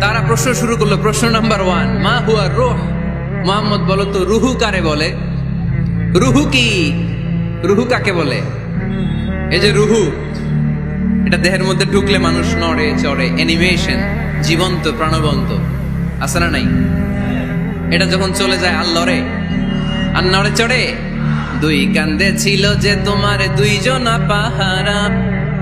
তারা প্রশ্ন শুরু করল, প্রশ্ন নাম্বার ওয়ান মা হুয়া রোহ? মোহাম্মদ বলো তো, রুহু কারে বলে? রুহু কি? রুহু কাকে বলে? এই যে রুহু, এটা দেহের মধ্যে ঢুকলে মানুষ নড়ে, চড়ে অ্যানিমেশন জীবন্ত, প্রাণবন্ত। আছে না নাই? এটা যখন চলে যায়, আর আল্লরে আর নড়ে চড়ে? দুই কান্দে ছিল যে তোমার দুইজনা পাহারা।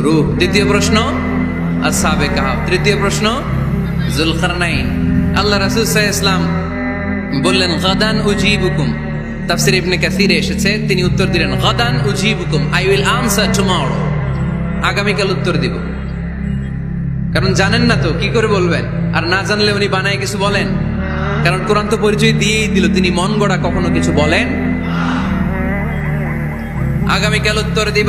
রূপ দ্বিতীয় প্রশ্ন আসাবে কাহাব তৃতীয় প্রশ্ন জুলকার নাইন আল্লাহ রাসুল সাহ ইসলাম বললেন, গাদান উজিবুকুম। তাফসির ইবনে কাসিরে এসেছে, তিনি উত্তর দিলেন, গাদান উজিবুকুম, আই উইল আনসার টুমরো। আগামীকাল উত্তর দিব। কারণ জানেন না তো, কি করে বলবেন? আর না জানলে উনি বানায় কিছু বলেন? কারণ কোরআন তো পরিচয় দিয়েই দিল, তিনি মন গড়া কখনো কিছু বলেন? আগামীকাল উত্তর দিব।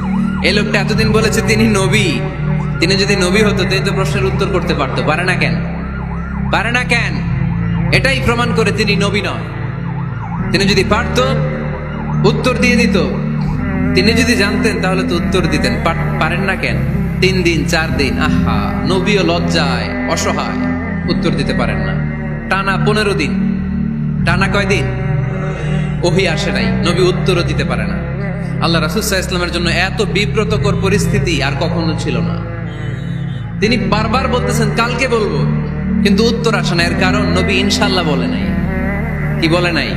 এই লোকটা এতদিন বলেছে তিনি নবী। তিনি যদি নবী হতো, তাই তো প্রশ্নের উত্তর করতে পারতো। পারে না কেন? পারে না কেন? এটাই প্রমাণ করে তিনি নবী নয়। তিনি যদি পারত, উত্তর দিয়ে দিত। তিনি যদি জানতেন, তাহলে তো উত্তর দিতেন। পারেন না কেন? তিন দিন, চার দিন, আহা নবীও লজ্জায়, অসহায়। উত্তর দিতে পারেন না। টানা পনেরো দিন। টানা কয় দিন ওহি আসে নাই। নবী উত্তরও দিতে পারে না। আল্লাহ রাসুসাহ ইসলামের জন্য এত বিব্রতকর পরিস্থিতি আর কখনো ছিল না। তিনি বারবার বলতেছেন, কালকে বলব। কিন্তু উত্তর আসে না। এর কারণ নবী ইনশাল্লাহ বলে নাই। কি বলে নাই?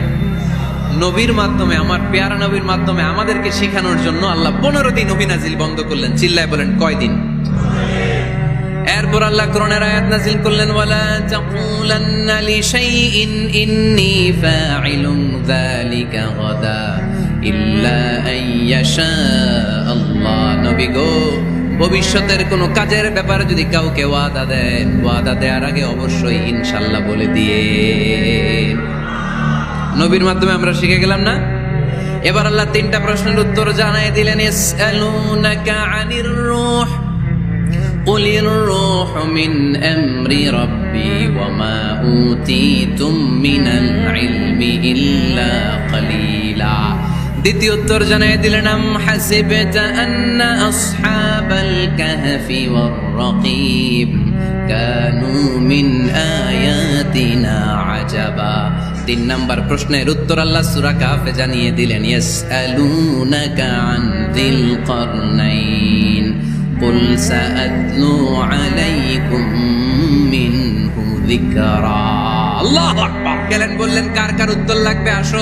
নবীর মাধ্যমে, আমার পেয়ারা নবীর মাধ্যমে আমাদেরকে শেখানোর জন্য আল্লাহ পনেরো দিন অভিনাজিল বন্ধ করলেন। চিল্লায় বলেন কয়দিন এরপর আল্লাহ কোরআনের আয়াত নাজিল করলেন, ওয়ালা তাকুলান্না লিশাইইন ইন্নী ফাইলুন যালিকা গাদা। ইল্লা আইয়াশা আল্লাহ নবী গো ভবিষ্যতের কোনো কাজের ব্যাপারে যদি কাউকে ওয়াদা দেন ওয়াদা দেওয়ার আগে অবশ্যই ইনশাল্লাহ বলে দিয়ে নবীর মাধ্যমে আমরা শিখে গেলাম না এবার আল্লাহ তিনটা প্রশ্নের উত্তর জানাই দিলেন ইয়াসআলুনাকা আনির রূহ قل الروح من أمر ربي وما أوتيتم من العلم إلا قليلا দ্বিতীয় উত্তর জানাই দিলেন আম হাসিবতা আন্না আসহাবাল কাহফি ওয়ার রাকিব কানু মিন আয়াতিনা আজাবা তিন নাম্বার প্রশ্নের উত্তর আল্লাহ সূরা কাফে জানিয়ে দিলেন ইয়াসআলুনাকা আন যিল কারনাইন قل سأتلو عليكم منه ذكرا আল্লাহ আকবার গেলেন বললেন কার কার উত্তর লাগবে আসো